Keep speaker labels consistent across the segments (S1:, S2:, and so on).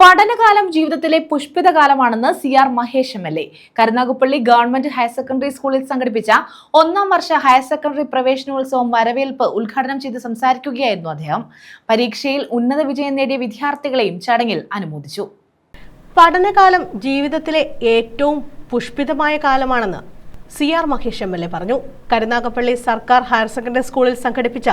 S1: പഠനകാലം ജീവിതത്തിലെ പുഷ്പിത കാലമാണെന്ന് C R Mahesh M L A. Karunagappally government higher secondary സ്കൂളിൽ സംഘടിപ്പിച്ച ഒന്നാം വർഷ ഹയർ സെക്കൻഡറി പ്രവേശനോത്സവം വരവേൽപ്പ് ഉദ്ഘാടനം ചെയ്ത് സംസാരിക്കുകയായിരുന്നു അദ്ദേഹം. പരീക്ഷയിൽ ഉന്നത വിജയം നേടിയ വിദ്യാർത്ഥികളെയും ചടങ്ങിൽ അനുമോദിച്ചു.
S2: പഠനകാലം ജീവിതത്തിലെ ഏറ്റവും പുഷ്പിതമായ കാലമാണെന്ന് C R Mahesh M L A പറഞ്ഞു. കരുനാഗപ്പള്ളി സർക്കാർ ഹയർ സെക്കൻഡറി സ്കൂളിൽ സംഘടിപ്പിച്ച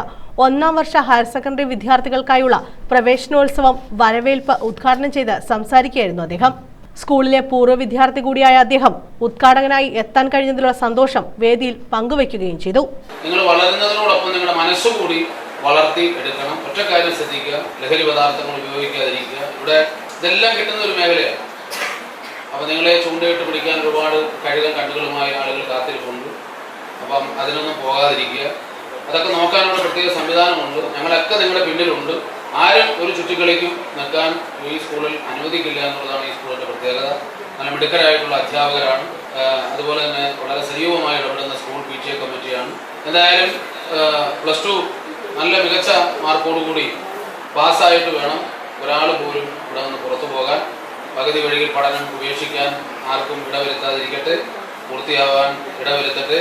S2: ഒന്നാം വർഷ ഹയർ സെക്കൻഡറി വിദ്യാർത്ഥികൾക്കായുള്ള പ്രവേശനോത്സവം വരവേൽപ്പ് ഉദ്ഘാടനം ചെയ്ത് സംസാരിക്കുകയായിരുന്നു അദ്ദേഹം. സ്കൂളിലെ പൂർവ വിദ്യാർത്ഥി കൂടിയായ അദ്ദേഹം ഉദ്ഘാടകനായി എത്താൻ കഴിഞ്ഞതിലുള്ള സന്തോഷം വേദിയിൽ പങ്കുവയ്ക്കുകയും ചെയ്തു.
S3: നിങ്ങൾ വളരുന്നതിനോടൊപ്പം നിങ്ങളുടെ മനസ്സുകൂടി വളർത്തി എടുക്കണം. ഒറ്റ കാര്യം ശ്രദ്ധിക്കുക. ലഹരി പദാർത്ഥങ്ങൾ ഉപയോഗിക്കാതിരിക്കുക. ഇവിടെ ഇതെല്ലാം കിട്ടുന്ന ഒരു മേഖലയാണ്. അപ്പോൾ നിങ്ങളെ ചൂണ്ടയിട്ട് പിടിക്കാൻ ഒരുപാട് കഴുകൻ കണ്ണുകളുമായി ആളുകൾ കാത്തിരിപ്പുണ്ട്. അപ്പം അതിനൊന്നും പോകാതിരിക്കുക. അതൊക്കെ നോക്കാനുള്ള പ്രത്യേക സംവിധാനമുണ്ട്. ഞങ്ങളൊക്കെ നിങ്ങളുടെ പിന്നിലുണ്ട്. ആരും ഒരു ചുറ്റിക്കളിക്കും നിൽക്കാൻ ഈ സ്കൂളിൽ അനുവദിക്കില്ല എന്നുള്ളതാണ് ഈ സ്കൂളിന്റെ പ്രത്യേകത. നല്ല മിടുക്കരായിട്ടുള്ള അധ്യാപകരാണ്. അതുപോലെ തന്നെ വളരെ സജീവമായി ഇടപെടുന്ന സ്കൂൾ പി ടി എ കമ്മിറ്റിയാണ്. എന്തായാലും പ്ലസ് ടു നല്ല മികച്ച മാർക്കോടുകൂടി പാസ്സായിട്ട് വേണം ഒരാൾ പോലും ഇവിടെ നിന്ന് പുറത്തു പോകാൻ. പകുതി വഴിയിൽ പഠനം ഉപേക്ഷിക്കാൻ ആർക്കും ഇടവരുത്താതിരിക്കട്ടെ പൂർത്തിയാവാൻ ഇടവരുത്തട്ടെ.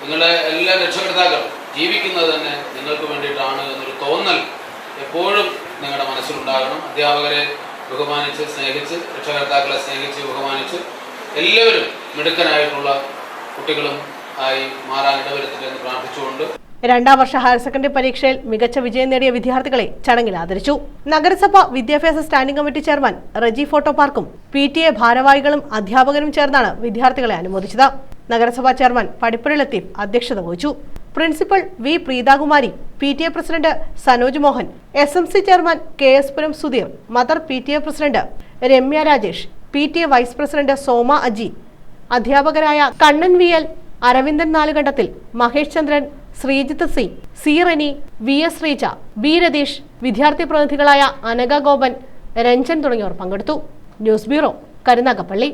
S3: നിങ്ങളുടെ എല്ലാ രക്ഷകർത്താക്കൾ ജീവിക്കുന്നത് തന്നെ നിങ്ങൾക്ക് വേണ്ടിയിട്ടാണ് എന്നൊരു തോന്നൽ എപ്പോഴും നിങ്ങളുടെ മനസ്സിലുണ്ടാകണം. അധ്യാപകരെ ബഹുമാനിച്ച് സ്നേഹിച്ച് രക്ഷകർത്താക്കളെ സ്നേഹിച്ച് ബഹുമാനിച്ച് എല്ലാവരും മിടുക്കനായിട്ടുള്ള കുട്ടികളും ആയി മാറാൻ ഇടവരുത്തില്ലെന്ന് പ്രാർത്ഥിച്ചുകൊണ്ട്
S2: രണ്ടാം വർഷ ഹയർ സെക്കൻഡറി പരീക്ഷയിൽ മികച്ച വിജയം നേടിയ വിദ്യാർത്ഥികളെ ചടങ്ങിൽ ആദരിച്ചു. നഗരസഭ വിദ്യാഭ്യാസ standing committee chairman Reji photo പാർക്കും പി ടി എ ഭാരവാഹികളും അധ്യാപകരും ചേർന്നാണ് വിദ്യാർത്ഥികളെ അനുമോദിച്ചത്. നഗരസഭാ ചെയർമാൻ പടിപ്പുര ലത്തീഫ് അധ്യക്ഷത വഹിച്ചു. Principal V Preethakumari P T A president Sanoj Mohan S M C chairman K S Puram Sudheer mother P T A president Ramya Rajesh P T A vice president Soma Aji അധ്യാപകരായ Kannan V L Aravindan Nalukandathil Mahesh Chandran Sreejith C C Rani V S Sreeja B Ratheesh വിദ്യാർത്ഥി പ്രതിനിധികളായ അനഘ ഗോപൻ രഞ്ജൻ തുടങ്ങിയവർ പങ്കെടുത്തു. News bureau Karunagappally.